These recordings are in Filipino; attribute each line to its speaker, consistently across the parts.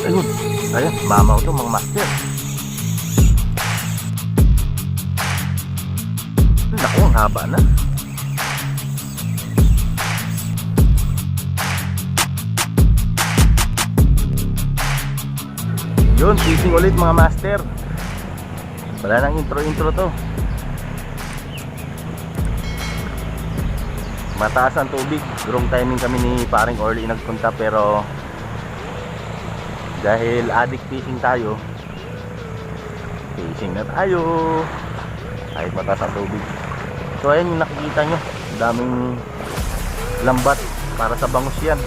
Speaker 1: Ayun, ayun, mamaw to mga master. Naku, ang haba na. Yun, fishing ulit mga master. Wala nang intro-intro to. Mataas ang tubig. Wrong timing kami ni paring Orly nagpunta pero dahil addict fishing tayo fishing na tayo. Kahit mataas ang tubig. So ayan yung nakikita nyo. Daming lambat para sa bangus yan.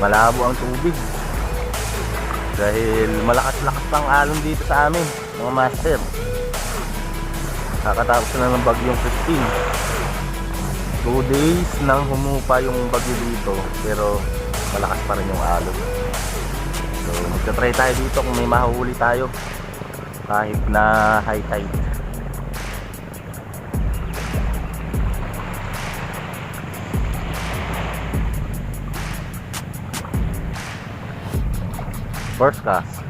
Speaker 1: Malabo ang tubig. Dahil malakas-lakas pang alon dito sa amin mga master kakatapos na ng bagyong 15 2 days nang humupa yung bagyo dito pero malakas pa rin yung alon. So magta-try tayo dito kung may mahuhuli tayo kahit na high tide. First cast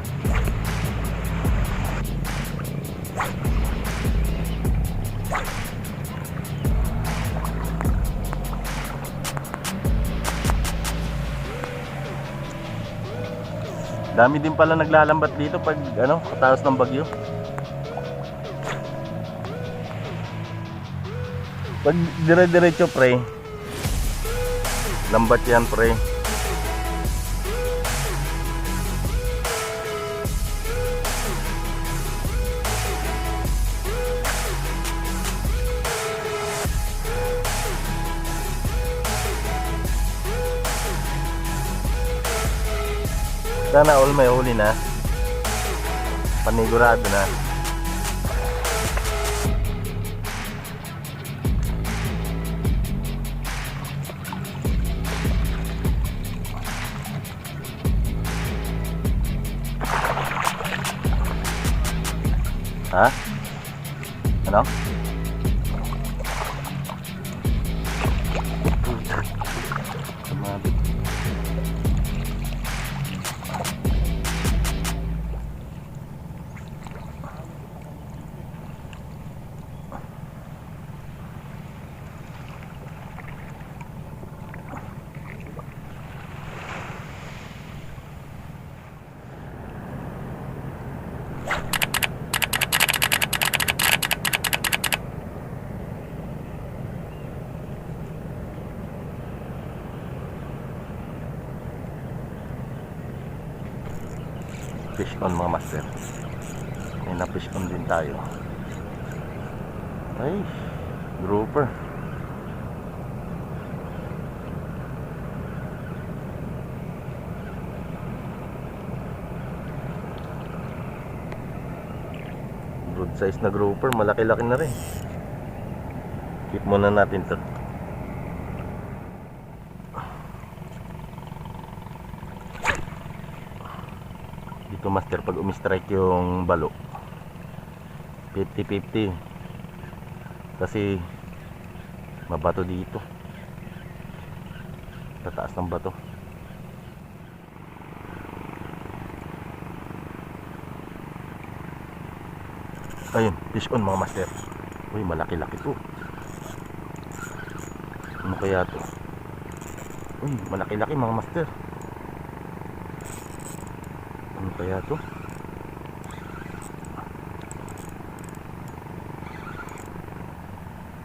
Speaker 1: Dami din pala naglalambat dito pag ano, kataos ng bagyo. Pag dire-diretso pre, lambat yan pre. Sana all may huli na. Panigurado na. Ha? Ano? Fish on mga master. May na fish on din tayo. Ay grouper. Broad size na grouper malaki-laki na rin. Keep muna natin to dito master pag umistrike yung balo. 50-50 kasi mabato dito. Tataas ng bato. Ayun fish on mga master. Uy malaki-laki to ano kaya to? Uy malaki-laki mga master ano kaya to?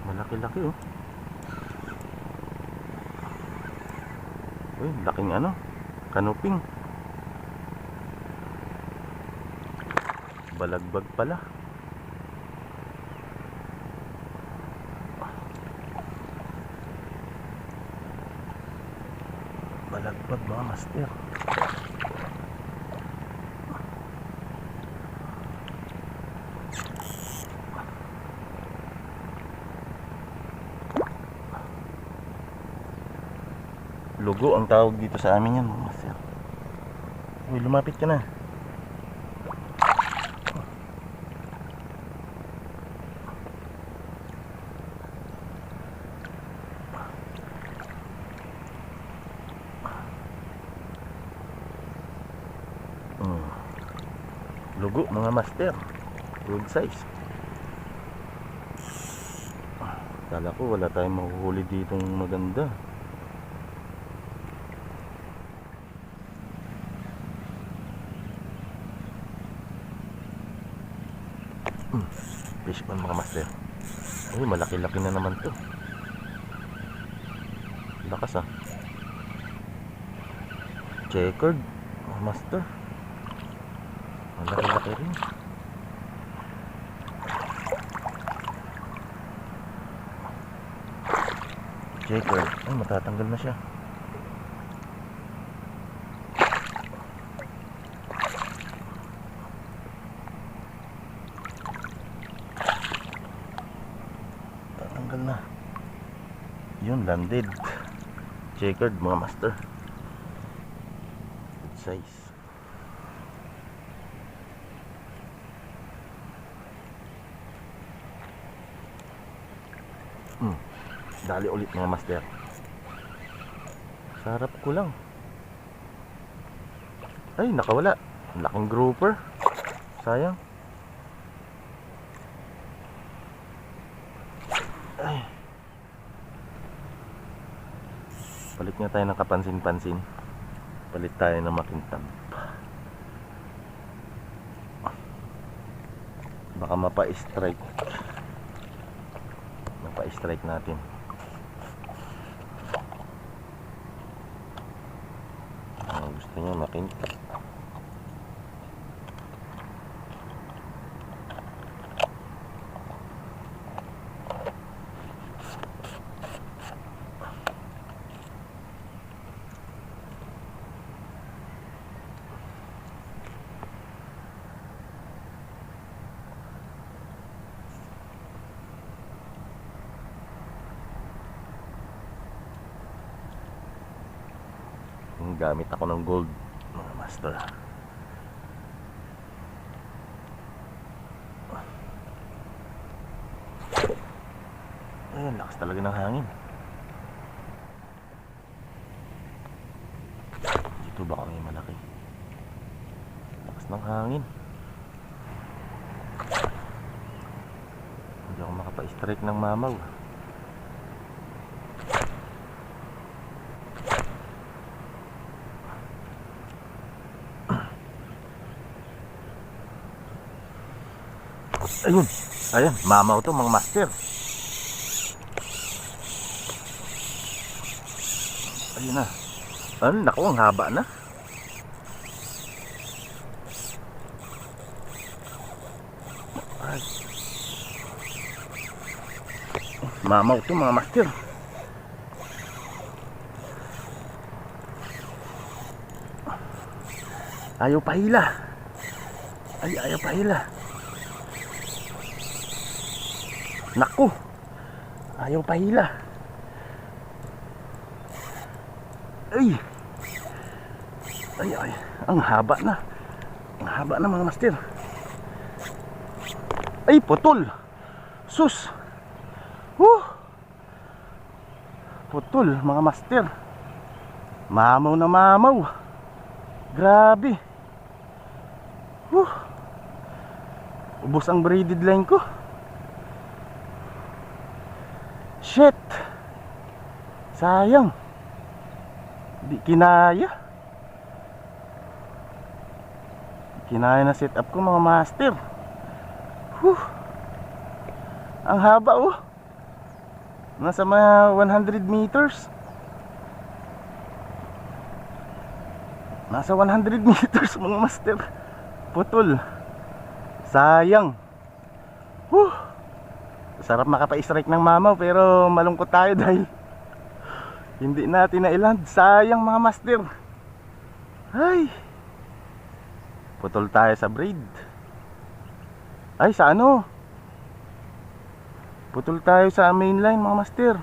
Speaker 1: Malaki-laki oh. Uy, laking ano? Kanuping. Balagbag pala. Balagbag mga master. Lugo ang tawag dito sa amin yan sir. Uy, lumapit ka na. Hmm. Lugo mga master. Good size. Kala ko wala tayong mahuhuli dito maganda. Hmm, mga master. Ay, malaki-laki na naman to. Lakas ah. Checkered. Mga master. Malaki-laki rin. Checkered. Ay, matatanggal na siya. Tatanggal na. Yun, landed. Checkered, mga master. Good size. Hmm. Dali ulit mga master. Sarap ko lang. Ay, nakawala. Laking grouper. Sayang. Palit nga tayo ng kapansin-pansin. Palit tayo ng makintab. Baka mapa-strike. Mapa-strike natin. Ang gusto niya makintab. Yung gamit ako ng gold mga master. Ayun lakas talaga ng hangin. Dito baka may malaki? Lakas ng hangin. Hindi ako makapa-strike ng mamaw Ayun. Ayan, mamaw to mga master. Ayun na. Ano, naku, ang haba na. Ay. Mamaw to mga master. Ayaw pahila. Ay, ayaw pahila. Naku! Ayaw pahila. Ay! Ay, ay. Ang haba na. Ang haba na mga master. Ay, putol! Sus! Huh! Putol, mga master. Mamaw na mamaw. Grabe. Huh! Ubus ang braided line ko. Shit. Sayang. Di kinaya. Kinaya na setup ko mga master. Whew. Ang haba oh. Nasa mga 100 meters. Nasa 100 meters mga master. Putol. Sayang. Sarap makapa-strike ng mamaw pero malungkot tayo dahil hindi natin na-land. Sayang mga master. Ay. Putol tayo sa braid. Ay, sa ano? Putol tayo sa main line mga master.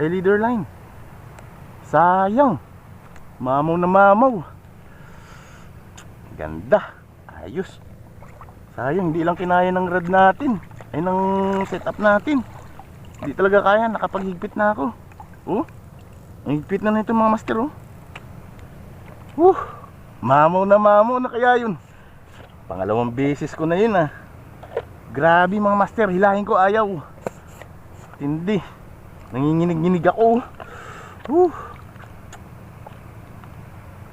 Speaker 1: Ay, leader line. Sayang. Mamaw na mamaw. Ganda. Ayos. Sayang, hindi lang kinaya ng rod natin. Ay, ng setup natin. Hindi talaga kaya. Nakapaghigpit na ako. Oh. Ang higpit na nito mga master, oh. Uh. Mamaw na mamaw na kaya yun. Pangalawang beses ko na yun ah. Grabe mga master, hilahin ko ayaw. Tindi. Nanginginig-nginig ako. Whew.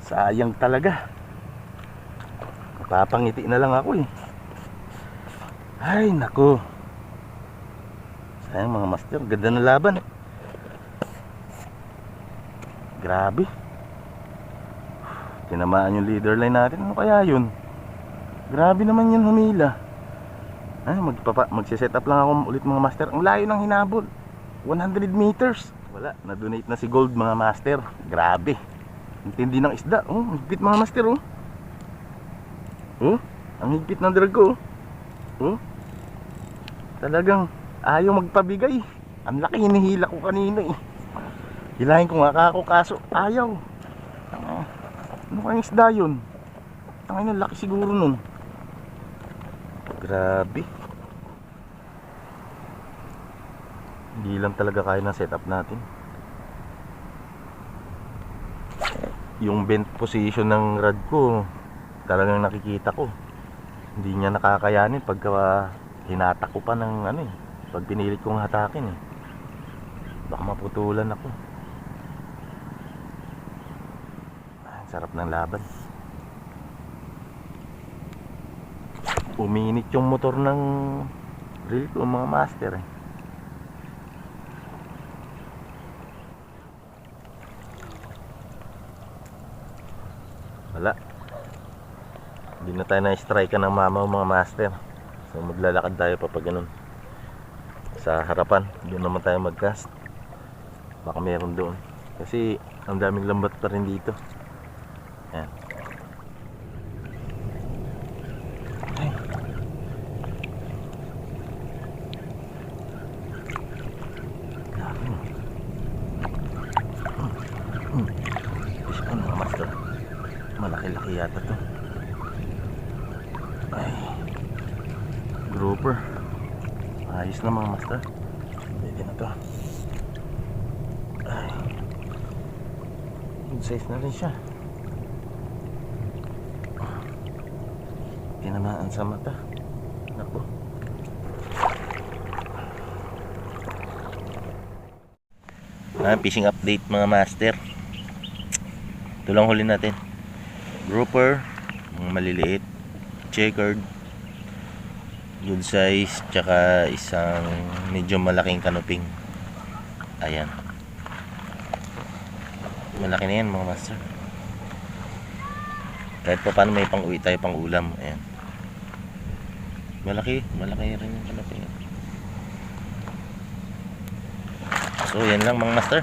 Speaker 1: Sayang talaga. Papangiti na lang ako eh. Ay, nako. Sayang mga master, ganda na laban. Grabe. Tinamaan yung leader line natin. Ano kaya yun? Grabe naman yun humila. Ay, magpapa, magsiset up lang ako ulit mga master. Ang layo ng hinabol. 100 meters. Wala, na-donate na si Gold mga master. Grabe. Ang tindi ng isda. Oh, higpit mga master oh. Oh, ang higpit ng drag oh. Oh. Talagang ayaw magpabigay. Ang laki hinihila ko kanina eh. Hilahin ko nga kako kaso ayaw. Tanga. Ano kayang isda yun? Tangin na laki siguro nun. Grabe. Hindi lang talaga kaya ng setup natin. Yung bent position ng rod ko, talagang nakikita ko. Hindi niya nakakayanin pagka hinatak ko pa ng ano eh. Pag pinilit kong hatakin eh. Baka maputulan ako. Ah, sarap ng laban. Uminit yung motor ng reel ko mga master eh. Wala. Hindi na tayo na-strike ng mama mga master. So maglalakad tayo pa pag ganun. Sa harapan, doon naman tayo mag-cast. Baka meron doon. Kasi ang daming lambat pa rin dito. Ayan. Ay. Dami. Hmm. Hmm. Fish pa mga master. Malaki-laki yata to. Ay. Grouper. Ayos na mga master. Pwede na to. Good size na rin siya. Tinamaan sa mata. Naku. Ah, fishing update mga master. Ito lang huli natin. Grouper, mga maliliit, checkered, good size, tsaka isang medyo malaking kanuping. Ayan. Malaki na yan mga master. Kahit pa paano may pang uwi tayo pang ulam. Ayan. Malaki, malaki rin yung kanuping. So yan lang mga master.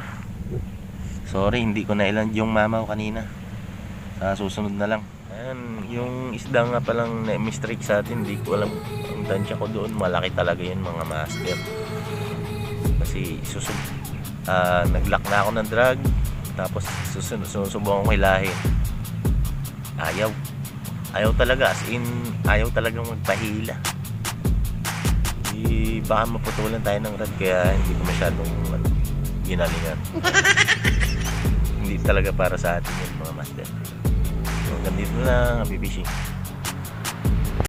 Speaker 1: Sorry, hindi ko na ilan yung mamaw kanina. Sa susunod na lang. Ayan, yung isda nga palang na mistake sa atin, hindi ko alam tansya ko doon. Malaki talaga yun mga master. Kasi susub ah, nag-lock na ako ng drag. Tapos susunod, susubukan ko hilahin. Ayaw. Ayaw talaga. As in, ayaw talagang magpahila. Di, baka maputulan tayo ng rad kaya hindi ko masyadong ano, ginalingan. hindi talaga para sa atin yun mga master. So, ganito na lang, happy fishing.